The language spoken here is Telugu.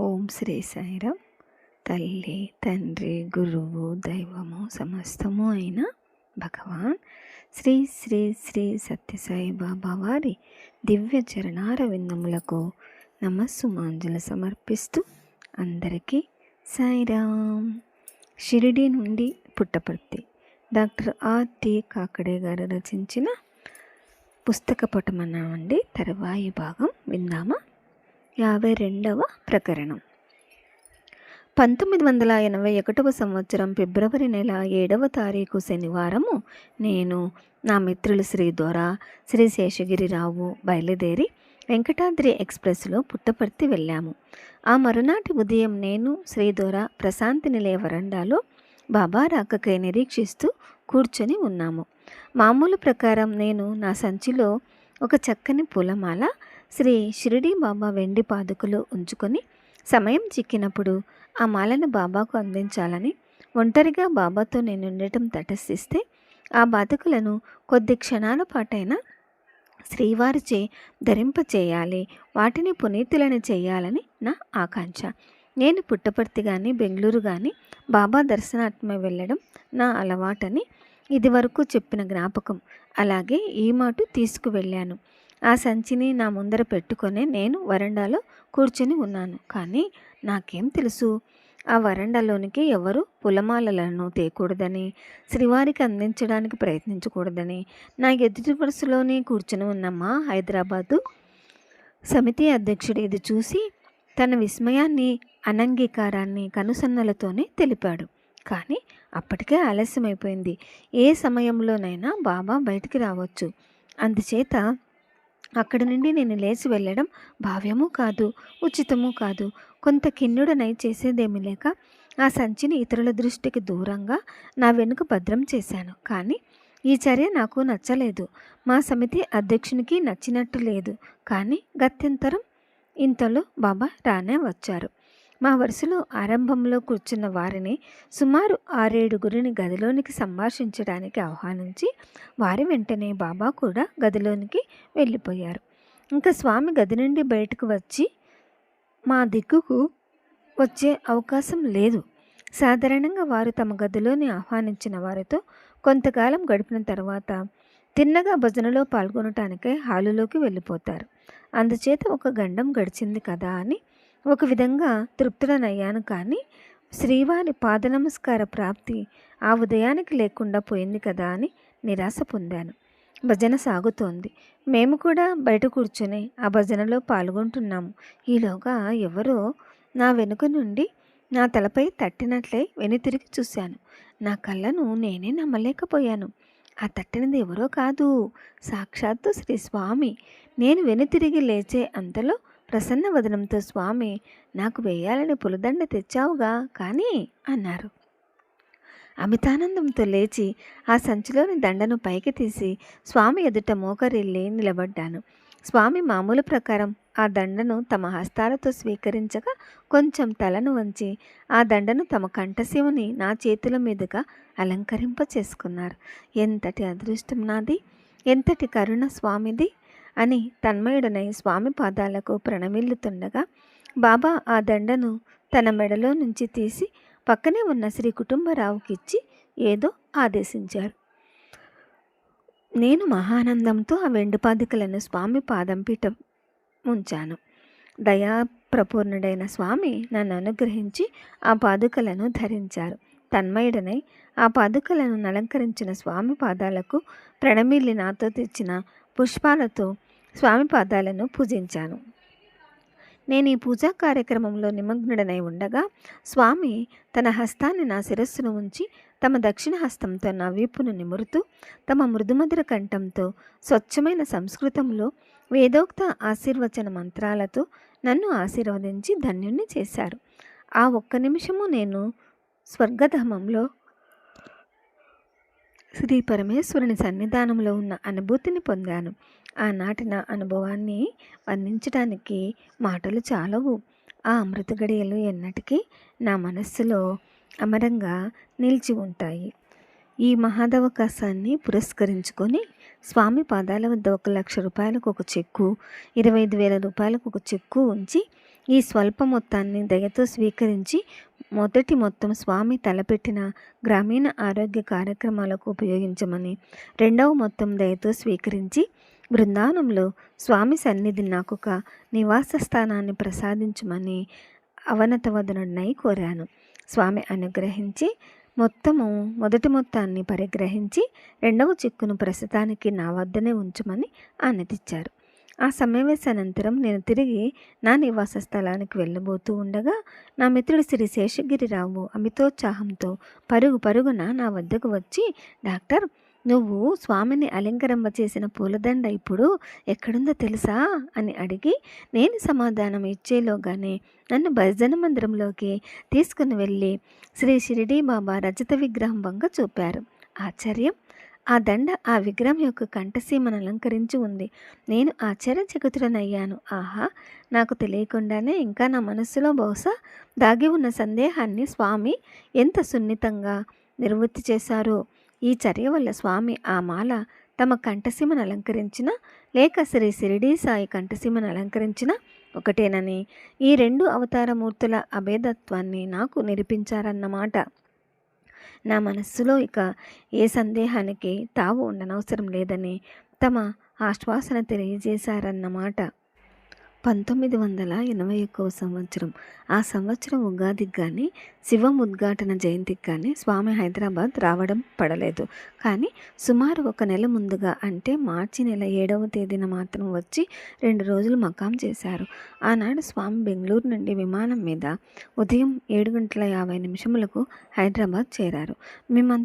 ఓం శ్రీ సాయిరామ్ తల్లి తండ్రి గురువు దైవము సమస్తము అయిన భగవాన్ శ్రీ శ్రీ శ్రీ సత్యసాయి బాబా వారి దివ్య చరణార విందములకు నమస్సుమాంజలు సమర్పిస్తూ అందరికీ సాయిరామ్ షిరిడి నుండి పుట్టపర్తి. డాక్టర్ ఆర్టి కాకడే గారు రచించిన పుస్తక పటమన్నామండి తర్వాయి భాగం విందామా? యాభై రెండవ ప్రకరణం. పంతొమ్మిది వందల ఎనభై ఒకటవ సంవత్సరం ఫిబ్రవరి నెల ఏడవ తారీఖు శనివారము నేను నా మిత్రులు శ్రీ దొర శ్రీ శేషగిరిరావు బయలుదేరి వెంకటాద్రి ఎక్స్ప్రెస్లో పుట్టపర్తి వెళ్ళాము. ఆ మరునాటి ఉదయం నేను శ్రీ దొర ప్రశాంతి నిలయ వరండాలో బాబా రాకకై నిరీక్షిస్తూ కూర్చొని ఉన్నాము. మామూలు ప్రకారం నేను నా సంచిలో ఒక చక్కని పూలమాల శ్రీ షిరిడి బాబా వెండి పాదుకలు ఉంచుకొని సమయం చిక్కినప్పుడు ఆ మాలను బాబాకు అందించాలని ఒంటరిగా బాబాతో నేను ఉండటం తటస్థిస్తే ఆ బాధకులను కొద్ది క్షణాల పాటైనా శ్రీవారిచే ధరింపచేయాలి వాటిని పునీతులను చేయాలని నా ఆకాంక్ష. నేను పుట్టపర్తి కానీ బెంగళూరు కానీ బాబా దర్శనాత్మ వెళ్ళడం నా అలవాటని ఇదివరకు చెప్పిన జ్ఞాపకం. అలాగే ఈ మాట తీసుకువెళ్ళాను. ఆ సంచిని నా ముందర పెట్టుకొని నేను వరండాలో కూర్చుని ఉన్నాను. కానీ నాకేం తెలుసు? ఆ వరండాలోనికి ఎవరు పులమాలలను తేకూడదని శ్రీవారికి అందించడానికి ప్రయత్నించకూడదని నా ఎదుటి వరుసలోనే కూర్చుని ఉన్నమ్మా హైదరాబాదు సమితి అధ్యక్షుడు ఇది చూసి తన విస్మయాన్ని అనంగీకారాన్ని కనుసన్నలతోనే తెలిపాడు. కానీ అప్పటికే ఆలస్యమైపోయింది. ఏ సమయంలోనైనా బాబా బయటికి రావచ్చు. అందుచేత అక్కడి నుండి నేను లేచి వెళ్ళడం భావ్యము కాదు ఉచితము కాదు. కొంత కిన్నుడనై చేసేదేమీ లేక ఆ సంచిని ఇతరుల దృష్టికి దూరంగా నా వెనుక భద్రం చేశాను. కానీ ఈ చర్య నాకు నచ్చలేదు. మా సమితి అధ్యక్షునికి నచ్చినట్టు లేదు. కానీ గత్యంతరం ఇంతలో బాబా రానే వచ్చారు. మా వరుసలో ఆరంభంలో కూర్చున్న వారిని సుమారు ఆరేడుగురిని గదిలోనికి సంభాషించడానికి ఆహ్వానించి వారి వెంటనే బాబా కూడా గదిలోనికి వెళ్ళిపోయారు. ఇంకా స్వామి గది నుండి బయటకు వచ్చి మా దిక్కుకు వచ్చే అవకాశం లేదు. సాధారణంగా వారు తమ గదిలోని ఆహ్వానించిన వారితో కొంతకాలం గడిపిన తర్వాత తిన్నగా భజనలో పాల్గొనటానికై హాలులోకి వెళ్ళిపోతారు. అందుచేత ఒక గండం గడిచింది కదా అని ఒక విధంగా తృప్తుడనయ్యాను కానీ శ్రీవారి పాద నమస్కార ప్రాప్తి ఆ ఉదయానికి లేకుండా పోయింది కదా అని నిరాశ పొందాను. భజన సాగుతోంది. మేము కూడా బయట కూర్చొని ఆ భజనలో పాల్గొంటున్నాము. ఈలోగా ఎవరో నా వెనుక నుండి నా తలపై తట్టినట్లే వెనుతిరిగి చూశాను. నా కళ్ళను నేనే నమ్మలేకపోయాను. ఆ తట్టినది ఎవరో కాదు. సాక్షాత్తు శ్రీ స్వామి. నేను వెనుతిరిగి లేచే అంతలో ప్రసన్న వదనంతో స్వామి నాకు వేయాలని పులదండ తెచ్చావుగా కానీ అన్నారు. అమితానందంతో లేచి ఆ సంచిలోని దండను పైకి తీసి స్వామి ఎదుట మోకరిల్లి నిలబడ్డాను. స్వామి మామూలు ప్రకారం ఆ దండను తమ హస్తాలతో స్వీకరించగా కొంచెం తలను వంచి ఆ దండను తమ కంఠశివుని నా చేతుల మీదుగా అలంకరింప చేసుకున్నారు ఎంతటి అదృష్టం నాది! ఎంతటి కరుణ స్వామిది! అని తన్మయుడనై స్వామి పాదాలకు ప్రణమిల్లుతుండగా బాబా ఆ దండను తన మెడలో నుంచి తీసి పక్కనే ఉన్న శ్రీ కుటుంబరావుకిచ్చి ఏదో ఆదేశించారు. నేను మహానందంతో ఆ వెండిపాదికలను స్వామి పాదం పీఠం ఉంచాను. దయాప్రపూర్ణుడైన స్వామి నన్ను అనుగ్రహించి ఆ పాదుకలను ధరించారు. తన్మయుడనై ఆ పాదుకలను అలంకరించిన స్వామి పాదాలకు ప్రణమిల్లి నాతో తెచ్చిన పుష్పాలతో స్వామి పాదాలను పూజించాను. నేను ఈ పూజా కార్యక్రమంలో నిమగ్నుడనై ఉండగా స్వామి తన హస్తాన్ని నా శిరస్సును ఉంచి తమ దక్షిణ హస్తంతో నా వీపును నిమురుతూ తమ మృదుమధుర కంఠంతో స్వచ్ఛమైన సంస్కృతంలో వేదోక్త ఆశీర్వచన మంత్రాలతో నన్ను ఆశీర్వదించి ధన్యుణ్ణి చేశారు. ఆ ఒక్క నిమిషము నేను స్వర్గధామంలో శ్రీ పరమేశ్వరుని సన్నిధానంలో ఉన్న అనుభూతిని పొందాను. ఆనాటి నా అనుభవాన్ని వర్ణించడానికి మాటలు చాలవు. ఆ అమృత గడియలు ఎన్నటికీ నా మనస్సులో అమరంగా నిలిచి ఉంటాయి. ఈ మహాదవకాశాన్ని పురస్కరించుకొని స్వామి పాదాల వద్ద ఒక లక్ష రూపాయలకు ఒక చెక్కు ఇరవై ఐదు వేల రూపాయలకు ఒక చెక్కు ఉంచి ఈ స్వల్ప మొత్తాన్ని దయతో స్వీకరించి మొదటి మొత్తం స్వామి తలపెట్టిన గ్రామీణ ఆరోగ్య కార్యక్రమాలకు ఉపయోగించమని రెండవ మొత్తం దయతో స్వీకరించి బృందావనంలో స్వామి సన్నిధి నాకు ఒక నివాస స్థానాన్ని ప్రసాదించమని అవనతవదనుడినై కోరాను. స్వామి అనుగ్రహించి మొత్తము మొదటి మొత్తాన్ని పరిగ్రహించి రెండవ చిక్కును ప్రస్తుతానికి నా వద్దనే ఉంచమని ఆనతిచ్చారు ఆ సమావేశానంతరం నేను తిరిగి నా నివాస స్థలానికి వెళ్ళబోతూ ఉండగా నా మిత్రుడు శ్రీ శేషగిరిరావు అమితోత్సాహంతో పరుగు పరుగున నా వద్దకు వచ్చి డాక్టర్ నువ్వు స్వామిని అలంకరింప చేసిన పూలదండ ఇప్పుడు ఎక్కడుందో తెలుసా? అని అడిగి నేను సమాధానం ఇచ్చేలోగానే నన్ను భజన మందిరంలోకి తీసుకుని వెళ్ళి శ్రీ షిరిడి బాబా రజత విగ్రహం వంక చూపారు. ఆశ్చర్యం! ఆ దండ ఆ విగ్రహం యొక్క కంఠసీమను అలంకరించి ఉంది. నేను ఆశ్చర్యచకుతుడనయ్యాను. ఆహా! నాకు తెలియకుండానే ఇంకా నా మనస్సులో బహుశా దాగి ఉన్న సందేహాన్ని స్వామి ఎంత సున్నితంగా నిర్వృత్తి చేశారో. ఈ చర్య వల్ల స్వామి ఆ మాల తమ కంఠసీమను అలంకరించిన లేక శ్రీ షిరిడీ సాయి కంఠసీమను అలంకరించిన ఒకటేనని ఈ రెండు అవతారమూర్తుల అభేదత్వాన్ని నాకు నిరూపించారన్నమాట. నా మనస్సులో ఇక ఏ సందేహానికి తావు ఉండనవసరం లేదని తమ ఆశ్వాసన తెలియజేశారన్నమాట. పంతొమ్మిది వందల ఎనభై ఒక్కవ సంవత్సరం. ఆ సంవత్సరం ఉగాదికి కానీ శివం ఉద్ఘాటన జయంతికి కానీ స్వామి హైదరాబాద్ రావడం పడలేదు. కానీ సుమారు ఒక నెల ముందుగా అంటే మార్చి నెల ఏడవ తేదీన మాత్రం వచ్చి రెండు రోజులు మకాం చేశారు. ఆనాడు స్వామి బెంగళూరు నుండి విమానం మీద ఉదయం ఏడు గంటల యాభై నిమిషములకు హైదరాబాద్ చేరారు. మేమంతా